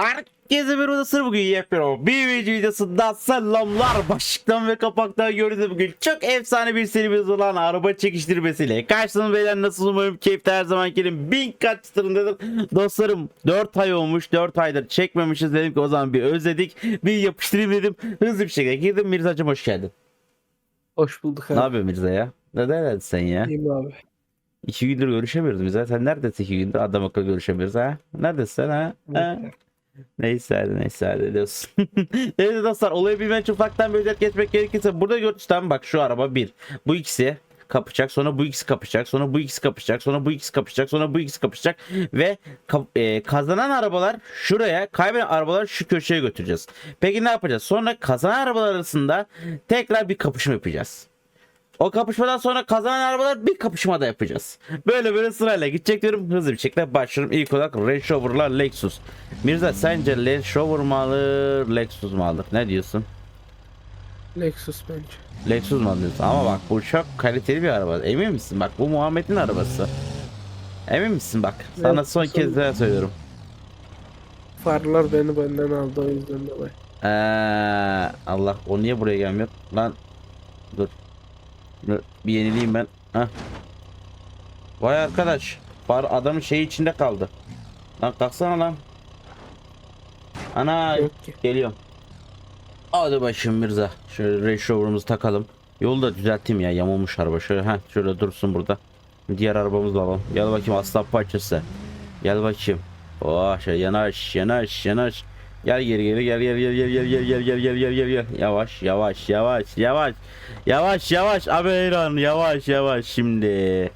Herkese bir odası bugün yapıyorum. Bir video videosunda selamlar. Başlıktan ve kapaktan gördüğünüz bugün çok efsane bir serimiz olan araba çekiştirmesiyle. Karşınızda beyler nasıl umarım keyifte her zaman gelin. Bin kat çıtırındadır. Dostlarım 4 ay olmuş 4 aydır çekmemişiz dedim ki o zaman bir özledik. Bir yapıştırayım dedim. Hızlı bir şekilde girdim. Mirza'cım hoş geldin. Hoş bulduk Ne abi. yapıyorsun Mirza ya? Neden sen ya? İyiyim abi. İki gündür görüşemiyoruz biz. Sen neredesin iki gündür? Adam akıllı görüşemiyoruz ha? Neredesin sen ha? ha? Neyse hadi neyse hadi diyorsun. Neyse dostlar olayı bilmen için ufaktan bir özet geçmek gerekirse burada gördüğünüz tam bak şu araba bir. Bu ikisi kapışacak sonra bu ikisi kapışacak sonra bu ikisi kapışacak sonra bu ikisi kapışacak sonra bu ikisi kapışacak ve ka- e, kazanan arabalar şuraya kaybeden arabalar şu köşeye götüreceğiz. Peki ne yapacağız? Sonra kazanan arabalar arasında tekrar bir kapışma yapacağız. O kapışmadan sonra kazanan arabalar bir kapışma da yapacağız. Böyle böyle sırayla gidecek diyorum. Hızlı bir şekilde başlıyorum. İlk olarak Range Rover'la Lexus. Mirza sence Range Rover mu alır, Lexus mu alır? Ne diyorsun? Lexus bence. Lexus mu alıyorsun? Ama bak bu çok kaliteli bir araba. Emin misin? Bak bu Muhammed'in arabası. Emin misin bak? Sana Evet, son son- kez daha söylüyorum. Farlar beni benden aldı o yüzden dolayı. Ee, Allah o niye buraya gelmiyor? Lan dur. Bir yenileyim ben. Heh. Vay arkadaş. Far adamın şeyi içinde kaldı. Lan kalksana lan. Ana geliyorum. Hadi başım Mirza. Şöyle Range Rover'ımızı takalım. Yolu da düzelteyim ya yamulmuş araba. Şöyle heh, şöyle dursun burada. Diğer arabamızı da alalım. Gel bakayım aslan parçası. Gel bakayım. Oh şöyle yanaş yanaş yanaş. Gel geri geri gel gel gel gel gel gel gel gel gel gel gel gel. Yavaş yavaş yavaş yavaş. Yavaş yavaş Aberan yavaş yavaş şimdi.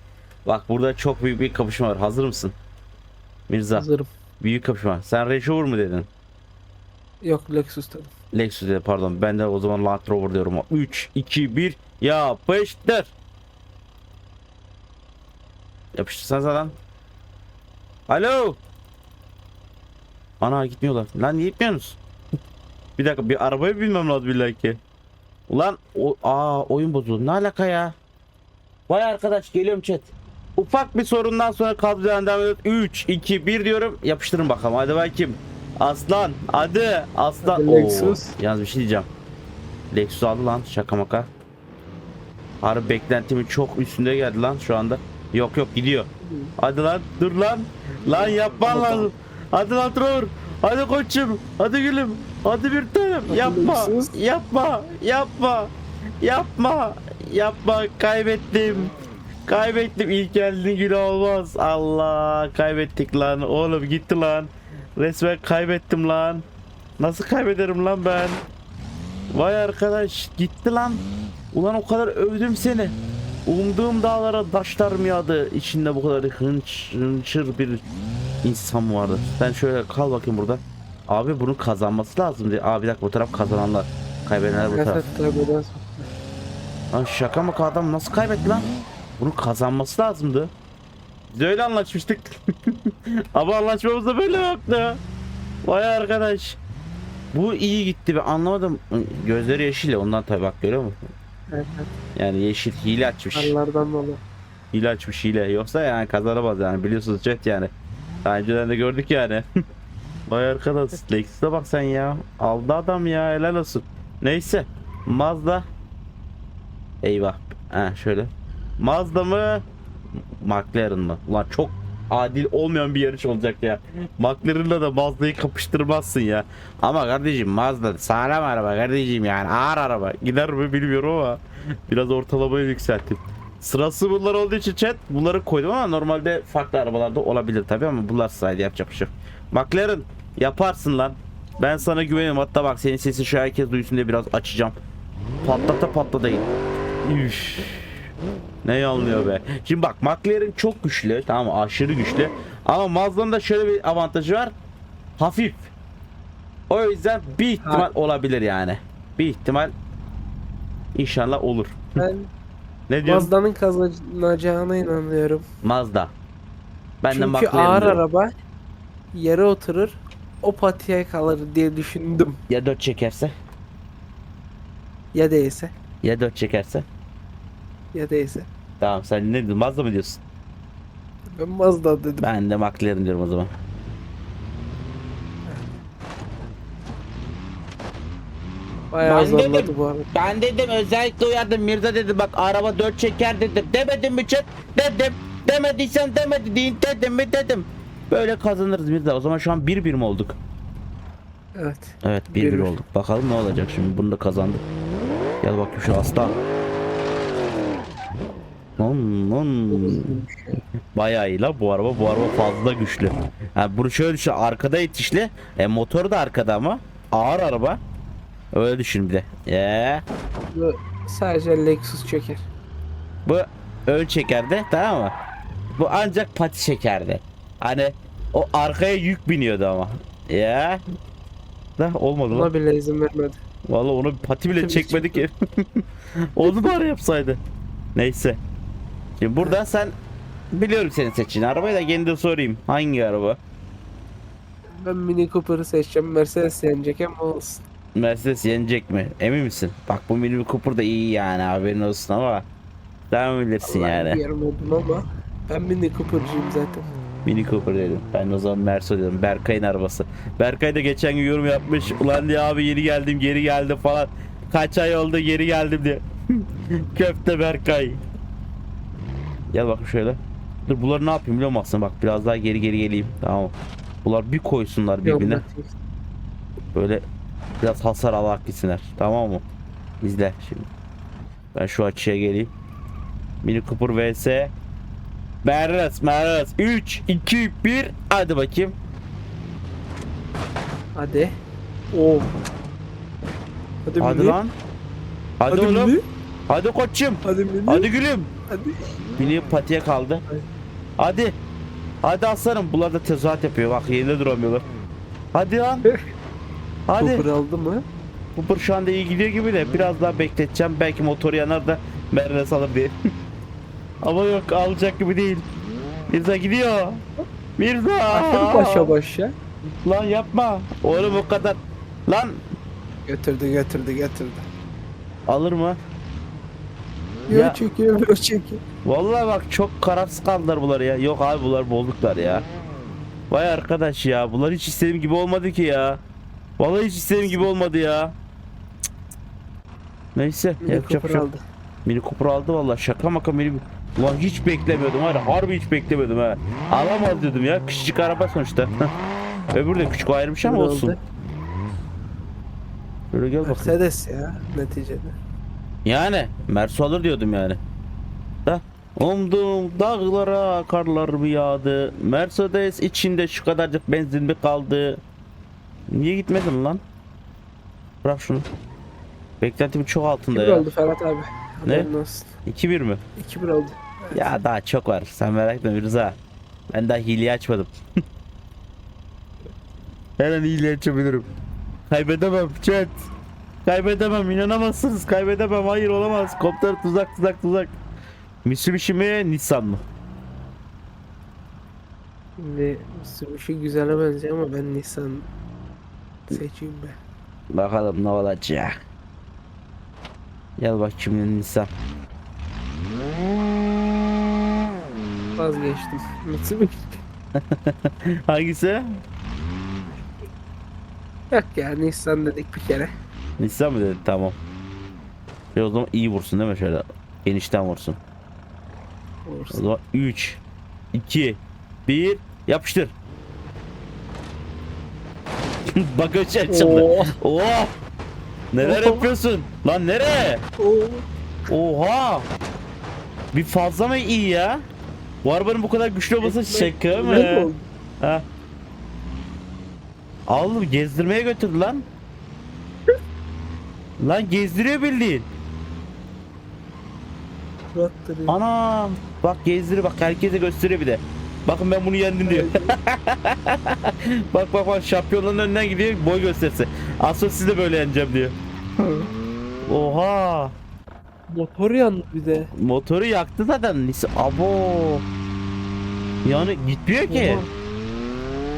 Bak burada çok büyük bir kapışma var. Hazır mısın? Mirza Hazırım. büyük kapışma. Sen Range Rover mu dedin? Yok Lexus dedim. Lexus dedi pardon. Ben de o zaman Land Rover diyorum. 3 2 1 yapıştır. Yapıştırsanıza lan. Alo. Ana gitmiyorlar. Lan niye gitmiyorsunuz? bir dakika bir arabaya binmem lazım billahi ki. Ulan o aa oyun bozuldu. Ne alaka ya? Vay arkadaş geliyorum chat. Ufak bir sorundan sonra kalacağını devam ediyoruz. 3 2 1 diyorum. Yapıştırın bakalım. Hadi bakayım. Aslan hadi aslan. Hadi Oo, Lexus. Yalnız bir şey diyeceğim. Lexus aldı lan şaka maka. Harbi beklentimin çok üstünde geldi lan şu anda. Yok yok gidiyor. Hadi lan dur lan. Lan yapman lazım. Hadi lan Trevor. Hadi koçum. Hadi gülüm. Hadi bir tanem. Yapma. Yapma. Yapma. Yapma. Yapma. Kaybettim. Kaybettim. İlk geldiğin günü olmaz. Allah. Kaybettik lan. Oğlum gitti lan. Resmen kaybettim lan. Nasıl kaybederim lan ben? Vay arkadaş gitti lan. Ulan o kadar övdüm seni. Umduğum dağlara taşlar mı yağdı? İçinde bu kadar hınç, hınçır bir insan vardı. Sen şöyle kal bakayım burada. Abi bunun kazanması lazım diye. Abi bir dakika bu taraf kazananlar. Kaybedenler bu taraf. Lan şaka mı adam nasıl kaybetti lan? Bunun kazanması lazımdı. Biz öyle anlaşmıştık. Ama anlaşmamızda böyle yoktu. Vay arkadaş. Bu iyi gitti ben anlamadım. Gözleri yeşil ondan tabii bak görüyor musun? Evet. Yani yeşil hile açmış. Farlardan dolayı. Hile açmış hile. Yoksa yani kazanamaz yani biliyorsunuz chat yani. Daha önceden de gördük yani. Vay arkadaş. Lexus'a bak sen ya. Aldı adam ya helal olsun. Neyse. Mazda. Eyvah. Ha şöyle. Mazda mı? McLaren mı? Ulan çok adil olmayan bir yarış olacak ya. McLaren'la da Mazda'yı kapıştırmazsın ya. Ama kardeşim Mazda sağlam araba kardeşim yani ağır araba. Gider mi bilmiyorum ama biraz ortalamayı yükselttim. Sırası bunlar olduğu için chat bunları koydum ama normalde farklı arabalarda olabilir tabii ama bunlar sayede yapacak bir şey yok. McLaren yaparsın lan. Ben sana güveniyorum hatta bak senin sesin şu herkes duysun diye biraz açacağım. Patlata patlatayım. Üf. Ne yanlıyor be. Şimdi bak McLaren çok güçlü tamam mı? aşırı güçlü. Ama Mazda'nın da şöyle bir avantajı var. Hafif. O yüzden bir ihtimal olabilir yani. Bir ihtimal inşallah olur. Ben Ne diyorsun? Mazda'nın kazanacağına inanıyorum. Mazda. Ben de Çünkü McLaren ağır diyorum. araba yere oturur o patiye kalır diye düşündüm. Ya 4 çekerse? Ya değilse. Ya 4 çekerse? Ya değilse. Tamam sen ne diyorsun? Mazda mı diyorsun? Ben Mazda dedim. Ben de McLaren diyorum o zaman. Bayağı Ben zorladı dedim. bu arada. Ben dedim özellikle uyardım Mirza dedi bak araba dört çeker dedim. Demedim mi chat? Dedim. Demediysen demedi deyin dedim mi dedim. Böyle kazanırız Mirza. O zaman şu an 1-1 mi olduk? Evet. Evet 1-1 Bir bir. olduk. Bakalım ne olacak şimdi. Bunu da kazandık. Gel bakayım şu aslan. Lan lan. Bayağı iyi la bu araba. Bu araba fazla güçlü. Ha, bunu şöyle düşün. Arkada itişli. E, motor da arkada ama. Ağır araba. Öyle düşün bir de. Eee. Bu sadece Lexus çeker. Bu ön çekerdi tamam mı? Bu ancak pati çekerdi. Hani o arkaya yük biniyordu ama. Ya. Da olmadı lan. Buna bile izin vermedi. Vallahi onu pati bile Tabii çekmedi ki. Onu bari yapsaydı. Neyse. Şimdi burada sen biliyorum senin seçtiğin arabayı da kendi sorayım. Hangi araba? Ben Mini Cooper'ı seçeceğim. Mercedes yenecek ama olsun. Mercedes yenecek mi? Emin misin? Bak bu Mini Cooper da iyi yani haberin olsun ama sen bilirsin Vallahi yani. Bilmiyorum ama ben Mini Cooper'cıyım zaten. Mini Cooper dedim. Ben o zaman Merso dedim. Berkay'ın arabası. Berkay da geçen gün yorum yapmış. Ulan diye abi yeni geldim geri geldim falan. Kaç ay oldu geri geldim diye. Köfte Berkay. Gel bakın şöyle. Dur bunları ne yapayım biliyor musun? Bak biraz daha geri geri geleyim. Tamam. Bunlar bir koysunlar birbirine. Böyle biraz hasar alarak gitsinler. Tamam mı? İzle şimdi. Ben şu açıya geleyim. Mini Cooper vs Mercedes Mercedes 3 2 1 hadi bakayım. Hadi. Oo. Hadi, Hadi lan. Hadi, Hadi oğlum. Mini. Hadi koçum. Hadi Mini. Hadi gülüm. Hadi. Mini patiye kaldı. Hadi. Hadi. Hadi aslanım. Bunlar da tezahürat yapıyor. Bak yerinde duramıyorlar. Hadi lan. Hadi. Cooper aldı mı? Cooper şu anda iyi gidiyor gibi de biraz daha bekleteceğim. Belki motoru yanar da Mercedes alır diye. Ama yok alacak gibi değil. Mirza gidiyor. Mirza. Aşırı başa başa. Lan yapma. Oğlum o kadar. Lan Götürdü götürdü götürdü. alır mı? Yo Ya. çekiyor yo çekiyor. Vallahi bak çok kararsız kaldılar bunlar ya. Yok abi bunlar bozduklar ya. Vay arkadaş ya. Bunlar hiç istediğim gibi olmadı ki ya. Vallahi hiç istediğim gibi olmadı ya. Cık. Neyse Mini yapacak bir şey aldı. Mini Cooper aldı vallahi şaka maka mini Ulan hiç beklemiyordum var ya, harbi hiç beklemiyordum ha. Alamaz dedim ya küçücük araba sonuçta. Öbürü de küçük ayrılmış ama olsun. Böyle gel bakalım. Mercedes ya neticede. Yani Mersu alır diyordum yani. Da umduğum dağlara karlar mı yağdı? Mercedes içinde şu kadarcık benzin mi kaldı? Niye gitmedin lan? Bırak şunu. Beklentimin çok altında 2-1 ya. oldu Ferhat abi. Ne? Haberin olsun. 2-1 mi? 2-1 oldu. Ya daha çok var. Sen merak etme Mirza. Ben daha hileyi açmadım. Her an hileyi açabilirim. Kaybedemem chat. Kaybedemem inanamazsınız. Kaybedemem. Hayır olamaz. Komutanım tuzak tuzak tuzak. Mitsubishi mi Nissan mı? Şimdi Mitsubishi güzele benziyor ama ben Nissan seçeyim be. Bakalım ne olacak. Gel bak şimdi Nissan. Vazgeçtim. Mitsubishi. Hangisi? Yok ya Nissan dedik bir kere. Nissan mı dedi? Tamam. E o zaman iyi vursun değil mi şöyle? Genişten vursun. O Olursun. zaman 3 2 1 yapıştır. Bagaj açıldı. Oo. Oh! Neler Oo. yapıyorsun? Lan nereye? Oo. Oha! Bir fazla mı iyi ya? Bu arabanın bu kadar güçlü olması şaka mı? Ha. Aldım gezdirmeye götürdü lan. lan gezdiriyor bildiğin. Ana bak gezdiriyor bak herkese gösteriyor bir de. Bakın ben bunu yendim diyor. bak bak bak şampiyonların önünden gidiyor boy gösterisi. Aslında siz de böyle yeneceğim diyor. Oha. Motor yandı bir de. Motoru yaktı zaten. Nisi abo. Yani gitmiyor ki.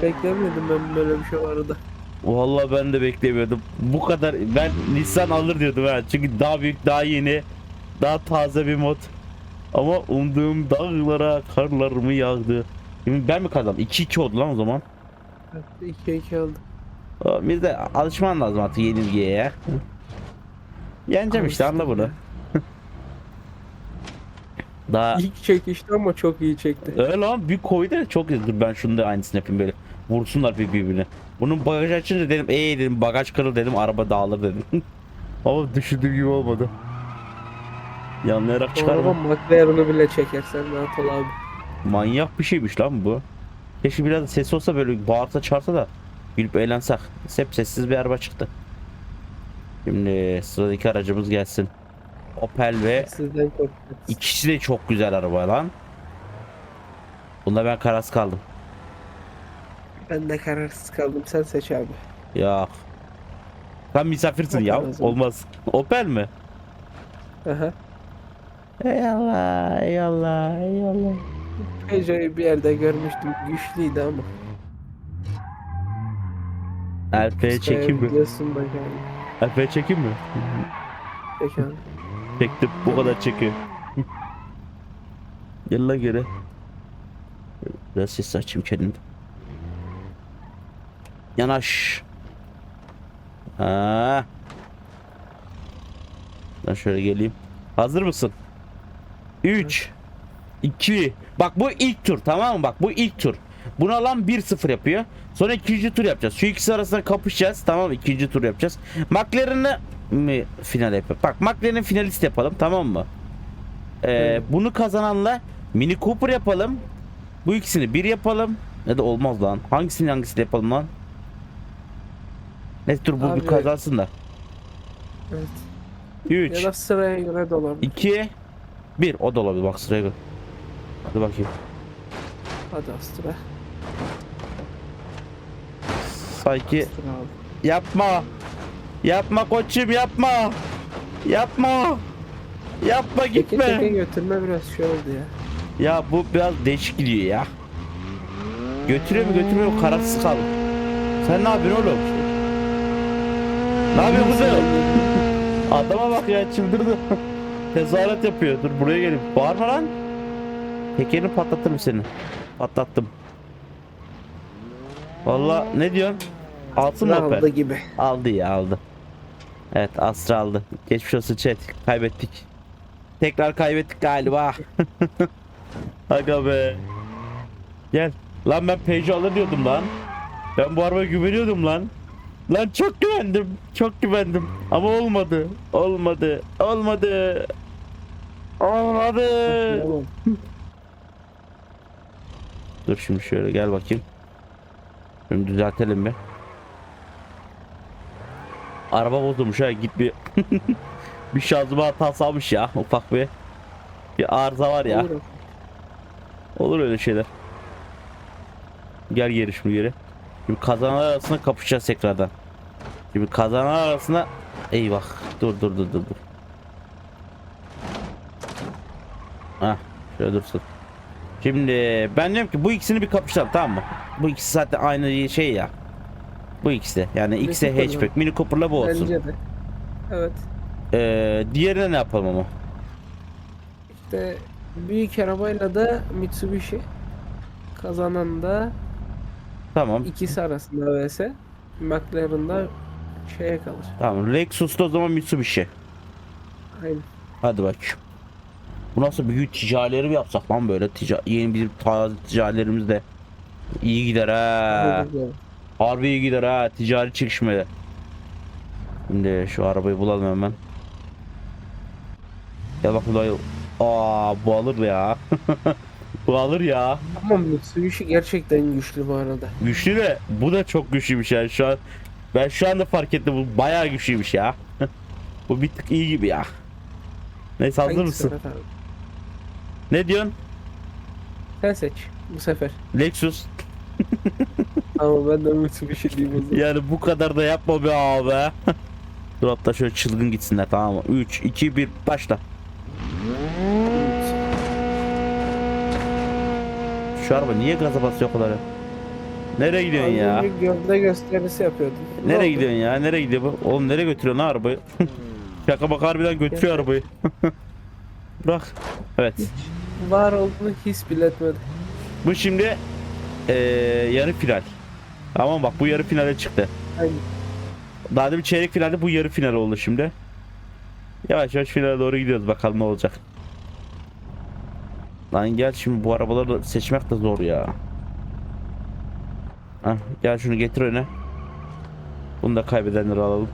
Beklemiyordum ben böyle bir şey vardı. Vallahi ben de beklemiyordum. Bu kadar ben Nissan alır diyordum ha. Çünkü daha büyük, daha yeni, daha taze bir mod. Ama umduğum dağlara karlar mı yağdı? Şimdi ben mi kazandım? 2-2 oldu lan o zaman. Evet, 2-2 oldu. Biz de alışman lazım artık yenilgiye ya. Yeneceğim işte anla bunu. Daha İlk çekişti ama çok iyi çekti. öyle lan bir koydu çok iyi. Dur ben şunu da aynısını yapayım böyle. Vursunlar bir birbirine. Bunun bagajı açınca dedim ee dedim bagaj kırıl dedim araba dağılır dedim. Ama düşündüğüm gibi olmadı. Yanlayarak Araba çıkarma. McLaren'ı bile çekersen rahat ol abi. Manyak bir şeymiş lan bu. Keşke biraz ses olsa böyle bağırsa çağırsa da gülüp eğlensek. Hep sessiz bir araba çıktı. Şimdi sıradaki aracımız gelsin. Opel ve Sizden ikisi de çok güzel araba lan. Bunda ben kararsız kaldım. Ben de kararsız kaldım. Sen seç abi. Ya. Sen misafirsin Opel ya. o zaman. Olmaz. Opel mi? Aha. Eyvallah, eyvallah, eyvallah. Peugeot'u bir yerde görmüştüm. Güçlüydü ama. Alp'e çekim mi? Biliyorsun. Alp'e çekim mi? Peki abi. Çektim. Bu kadar çekiyor. Gel lan geri. Biraz ses açayım kendim. Yanaş. Ha. Ben şöyle geleyim. Hazır mısın? 3 2 Bak bu ilk tur tamam mı? Bak bu ilk tur. Bunu alan 1-0 yapıyor. Sonra ikinci tur yapacağız. Şu ikisi arasında kapışacağız. Tamam mı? İkinci tur yapacağız. McLaren'ı mi final yapalım? Bak McLaren'ı finalist yapalım tamam mı? Ee, bunu kazananla Mini Cooper yapalım. Bu ikisini bir yapalım. Ne de olmaz lan. Hangisini hangisini yapalım lan? Neyse dur bu bir Abi- kazansın da. Evet. 3 Ya da sıraya göre de olabilir. 2 1 o da olabilir bak sıraya göre. Hadi bakayım. Hadi Astra. Sanki yapma. Yapma koçum yapma. Yapma. Yapma Teke gitme. teke götürme biraz şey oldu ya. Ya bu biraz değişik gidiyor ya. Götürüyor mu götürmüyor mu kararsız kaldım. Sen ne yapıyorsun oğlum? Ne yapıyorsun kızım? Adama bak ya çıldırdı. Tezahürat yapıyor. Dur buraya gelin. Bağırma lan. Tekerini patlatırım seni. Patlattım. Valla ne diyorsun? Altın mı aldı gibi. Aldı ya aldı. Evet Astra aldı. Geçmiş olsun chat. Kaybettik. Tekrar kaybettik galiba. Aga be. Gel. Lan ben Peugeot alır diyordum lan. Ben bu arabaya güveniyordum lan. Lan çok güvendim. Çok güvendim. Ama olmadı. Olmadı. Olmadı. Olmadı. Dur şimdi şöyle gel bakayım. Şimdi düzeltelim bir. Araba bozulmuş ha git bir bir şanzıman hatası almış ya ufak bir bir arıza var ya. Olur. Olur öyle şeyler. Gel geri şimdi geri. Şimdi kazananlar arasında kapışacağız tekrardan. Şimdi kazananlar arasında eyvah dur dur dur dur dur. Hah şöyle dursun. Şimdi ben diyorum ki bu ikisini bir kapışalım tamam mı? Bu ikisi zaten aynı şey ya. Bu ikisi yani Mini X'e Cooper'la. hatchback Mini Cooper'la bu olsun. Bence de. Evet. Ee, diğerine ne yapalım ama? İşte büyük arabayla da Mitsubishi kazanan da Tamam. ikisi arasında vs McLaren'da şeye kalır. Tamam. Lexus'ta o zaman Mitsubishi. Aynen. Hadi bak. Bu nasıl büyük ticarileri mi yapsak lan böyle tica yeni bir taze ticarilerimiz de iyi gider ha. Harbi iyi gider ha ticari çekişmede. Şimdi şu arabayı bulalım hemen. Gel bakayım dayı. Aa bu alır ya. bu alır ya. Ama Mitsubishi gerçekten güçlü bu arada. Güçlü de bu da çok güçlüymüş yani şu an. Ben şu anda fark ettim bu bayağı güçlüymüş ya. bu bir tık iyi gibi ya. Neyse hazır Hangisi mısın? Abi? Ne diyorsun? Sen seç bu sefer. Lexus. Ama ben de Mitsubishi diyeyim o zaman. Yani bu kadar da yapma be abi. Dur hatta şöyle çılgın gitsinler tamam mı? 3, 2, 1 başla. Şu araba niye gaza basıyor o kadar ya? Nereye gidiyorsun ya? önce Gövde gösterisi yapıyordun. Ne Nereye oldu? gidiyorsun ya? Nereye gidiyor bu? Oğlum nereye götürüyorsun lan arabayı? Şaka bak harbiden götürüyor arabayı. Bırak. Evet. Var olduğunu his bile etmedim. Bu şimdi eee yarı final. Tamam bak bu yarı finale çıktı. Aynen. Daha demin çeyrek finalde bu yarı final oldu şimdi. Yavaş yavaş finale doğru gidiyoruz bakalım ne olacak. Lan gel şimdi bu arabaları seçmek de zor ya. Hah, gel şunu getir öne. Bunu da kaybedenleri alalım.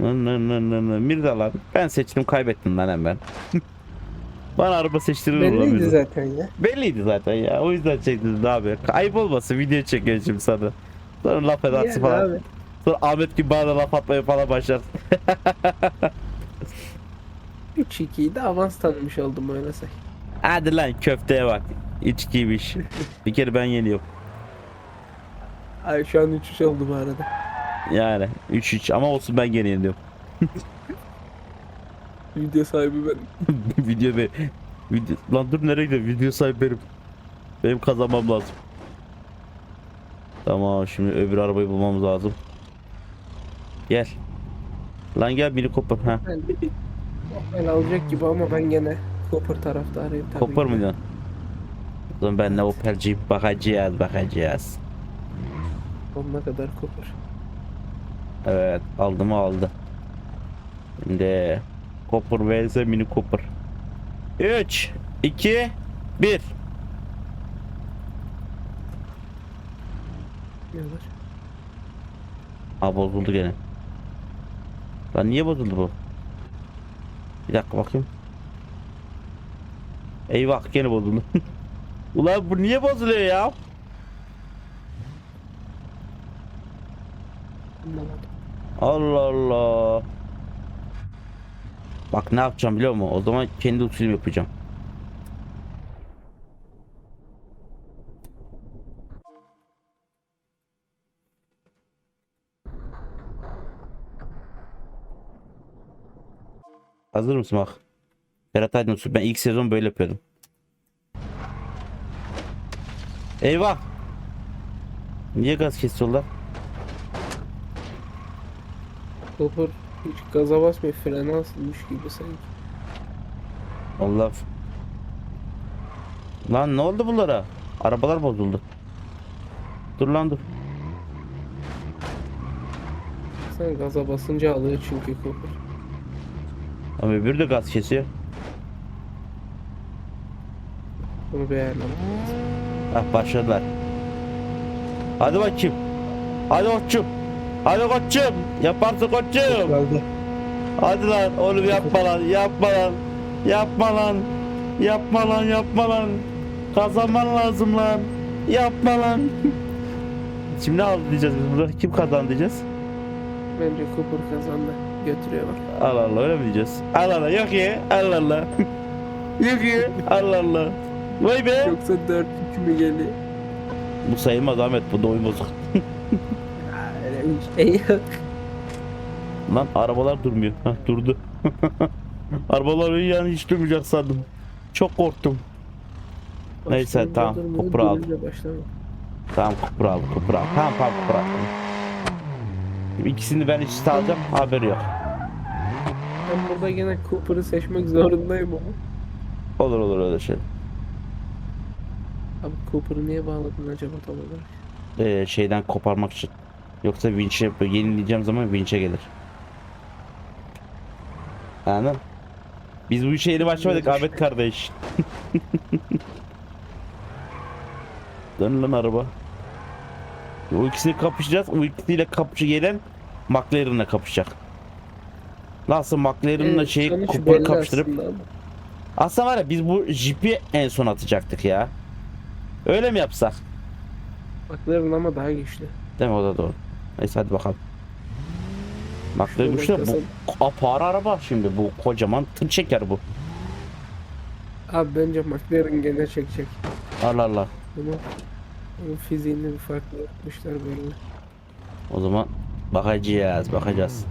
Nı nı nı nı nı. Mirza lan ben seçtim kaybettim lan hemen. Bana araba seçtirir Belliydi Mirza. zaten ya. Belliydi zaten ya. O yüzden çektim abi. Ayıp olmasın video çekiyor şimdi sana. Sonra laf edersin falan. abi. Sonra Ahmet gibi bana laf atmaya falan başlar. 3-2'yi de avans tanımış oldum say. Hadi lan köfteye bak. İçkiymiş. Bir kere ben yeniyorum. Ay şu an 3-3 oldu bu arada. Yani 3-3 ama olsun ben gene yeniyorum. Video sahibi benim. video be. Video... Lan dur nereye gidiyor? Video sahibi benim. Benim kazanmam lazım. Tamam şimdi öbür arabayı bulmamız lazım. Gel. Lan gel mini kopar. Ha. Ben, ben alacak gibi ama ben gene Cooper taraftarıyım tabii. Ki. mı diyorsun? O zaman ben de Opel'ciyim. Bakacağız bakacağız. Sonuna kadar Cooper. Evet aldı mı aldı. Şimdi Copper vs mini Copper. 3 2 1 Yavaş. Aa bozuldu gene. Lan niye bozuldu bu? Bir dakika bakayım. Eyvah gene bozuldu. Ulan bu niye bozuluyor ya? Allah Allah. Bak ne yapacağım biliyor musun? O zaman kendi usulüm yapacağım. Hazır mısın bak? Berat Aydın usulü. Ben ilk sezon böyle yapıyordum. Eyvah! Niye gaz kesiyorlar? Cooper hiç gaza basmıyor frene asılmış gibi sanki. Allah. Lan ne oldu bunlara? Arabalar bozuldu. Dur lan dur. Sen gaza basınca alıyor çünkü Cooper. Ama öbürü de gaz kesiyor. Bunu bir ayarlamak lazım. Ah başladılar. Hadi bakayım. Hadi koçum. Hadi koçum. Yaparsın koçum. Kaldı. Hadi lan oğlum yapma lan. Yapma lan. Yapma lan. Yapma lan yapma lan. Kazanman lazım lan. Yapma lan. Şimdi ne aldı diyeceğiz biz burada? Kim kazandı diyeceğiz? Bence Cooper kazandı. Götürüyor bak. Allah Allah öyle mi diyeceğiz? Allah Allah yok ya Allah Allah. yok ya Allah Allah. Vay be. Yoksa 4-2 mi geliyor? Bu sayılmaz Ahmet bu da oyun bozuk. Ya öyle bir şey yok. Lan arabalar durmuyor. Hah durdu. arabalar yani hiç durmayacak sandım. Çok korktum. Neyse, Başlayınca tamam, Cooper aldım. Tamam kupra al kupra al. Tamam tamam kupra al. Şimdi İkisini ben üste alacağım haberi yok. Ben burada yine Cooper'ı seçmek zorundayım ama. Olur olur öyle şey. Abi Cooper'ı niye bağladın acaba tam olarak? Ee, şeyden koparmak için. Yoksa vinçe böyle yenileyeceğim zaman vinçe gelir. Anladın? Biz bu işe yeni başlamadık. Ahmet kardeş. Dön lan araba. O ikisini kapışacağız. O ikisiyle kapışı gelen McLaren'la kapışacak. Nasıl McLaren'la Evet, şeyi kupayı kapıştırıp aslında aslında var ya biz bu jipi en son atacaktık ya. Öyle mi yapsak? McLaren ama daha güçlü. Değil mi o da doğru. Neyse hadi bakalım. Şöyle güçlü bu kasam- apar araba şimdi bu kocaman tır çeker bu. Abi bence McLaren gene çekecek. Allah Allah. Ama onun fiziğinde bir farklı yapmışlar belli. O zaman bakacağız bakacağız.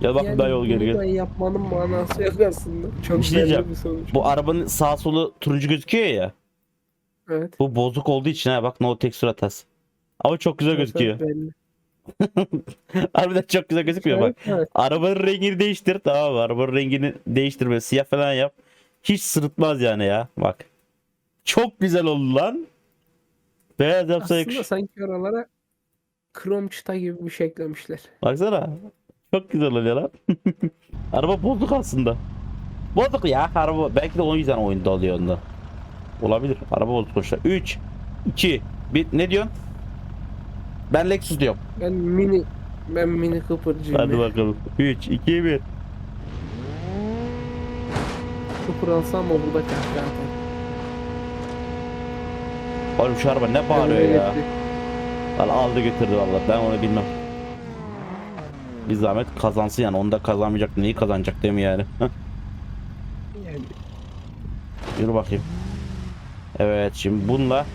Gel bak Yani daha yol geri bunu gel. yapmanın manası yok aslında. Çok Bir şey bir sonuç. Bu arabanın sağ solu turuncu gözüküyor ya. Evet. Bu bozuk olduğu için ha bak no texture hatası. Ama çok güzel gözüküyor. Belli. Harbiden çok güzel gözükmüyor bak. Evet, evet. Arabanın rengini değiştir tamam mı? Arabanın rengini değiştirme siyah falan yap. Hiç sırıtmaz yani ya bak. Çok güzel oldu lan. Beyaz yapsa Aslında yakış. sanki oralara krom çıta gibi bir şey eklemişler. Baksana. Çok güzel oluyor lan. araba bozuk aslında. Bozuk ya araba. Belki de o yüzden oyunda oluyor onda. Olabilir. Araba bozuk sonuçta. 3, 2, 1. Ne diyorsun? Ben Lexus diyorum. Ben mini ben mini Cooper'cıyım. Hadi ya. bakalım. 3, 2, 1. Cooper alsam mı burada atar. Oğlum şu araba ne bağırıyor Öyle ya. getirdik. Valla aldı götürdü valla. Ben onu bilmem. Bir zahmet kazansın yani. Onu da kazanmayacak. Neyi kazanacak değil mi yani? Yani Yürü bakayım. Evet şimdi bununla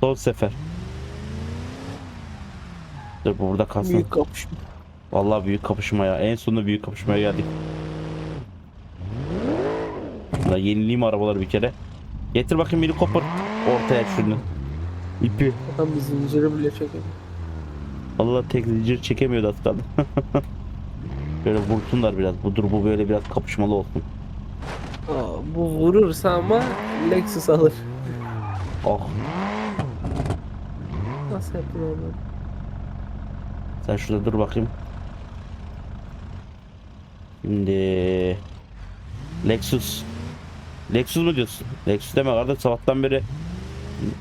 son sefer. Dur bu burada kalsın. büyük kapışma. Vallahi büyük kapışma ya. En sonunda büyük kapışmaya geldik. Şuna yenileyim arabaları bir kere. Getir bakayım beni kopar ortaya şunu. İpi. Adam bir zinciri bile çekemiyor. Allah tek zincir çekemiyordu az kaldı. Böyle vursunlar biraz. Bu dur bu böyle biraz kapışmalı olsun. Aa, bu vurursa ama Lexus alır. Oh Nasıl yapın onu? Sen şurada dur bakayım. Şimdi Lexus. Lexus mu diyorsun? Lexus deme kardeş sabahtan beri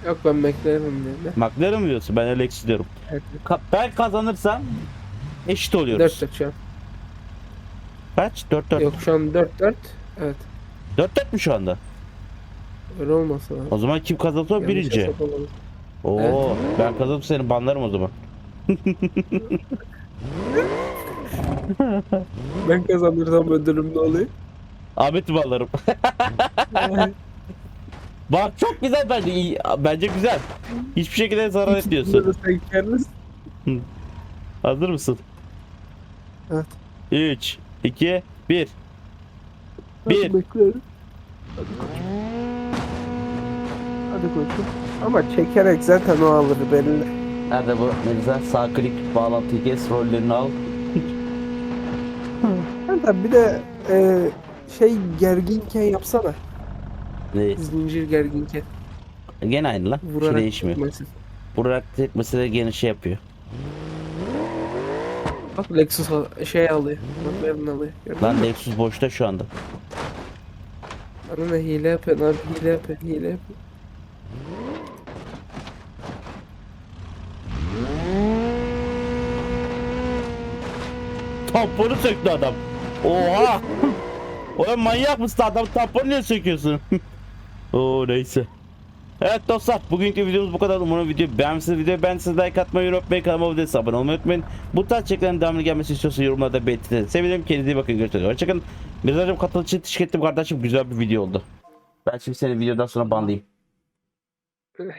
Yok ben McLaren dedi. McLaren mi diyorsun? Ben Lexus diyorum. Evet. Ka- ben kazanırsam eşit 4 oluyoruz. 4 şu an. Kaç? 4 4. Yok şu an 4 4. Evet. 4 4 mü şu anda? Öyle olmasa. O zaman kim kazanırsa Yanlış birinci. hesap olmadı. Oo, Evet. ben kazanıp seni banlarım o zaman. Ben kazanırsam ödülüm ne oluyor? Ahmet'i banlarım. Bak çok güzel bence. iyi- Bence güzel. Hiçbir şekilde zarar etmiyorsun. Sen kendin. Hazır mısın? Evet. 3, 2, 1. Bir. Hadi McLaren. Hadi koçum. Hadi koçum. Ama çekerek zaten o alır belli. Nerede bu? Ne güzel. Sağ klik bağlantıyı kes. Rollerini al. Hatta bir de e, şey gerginken yapsana. Ne? Zincir gerginken. Gene aynı lan. Bir şey Vurarak değişmiyor. gitmesin. Vurarak etmesi de gene şey yapıyor. Bak Lexus al- şey alıyor. McLaren alıyor. Gördün Lan mü? Lexus boşta şu anda. Bana ne hile yapıyorsun abi hile yapıyorsun hile yapıyorsun. Tamponu söktü adam. Oha! Oğlum manyak mısın adam tamponu niye söküyorsun? Oo neyse. Evet dostlar bugünkü videomuz bu kadar. Umarım videoyu beğenmişsiniz. Videoyu beğendiyseniz like atmayı unutmayın. Kanalıma videosu abone olmayı unutmayın. Bu tarz çekilen devamlı gelmesi istiyorsanız yorumlarda belirtin. Sevinirim. Kendinize iyi bakın. Görüşürüz. Hoşçakalın. Mirzacım katıl için teşekkür ettim kardeşim. Güzel bir video oldu. Ben şimdi seni videodan sonra banlayayım.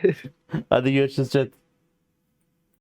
Hadi görüşürüz chat.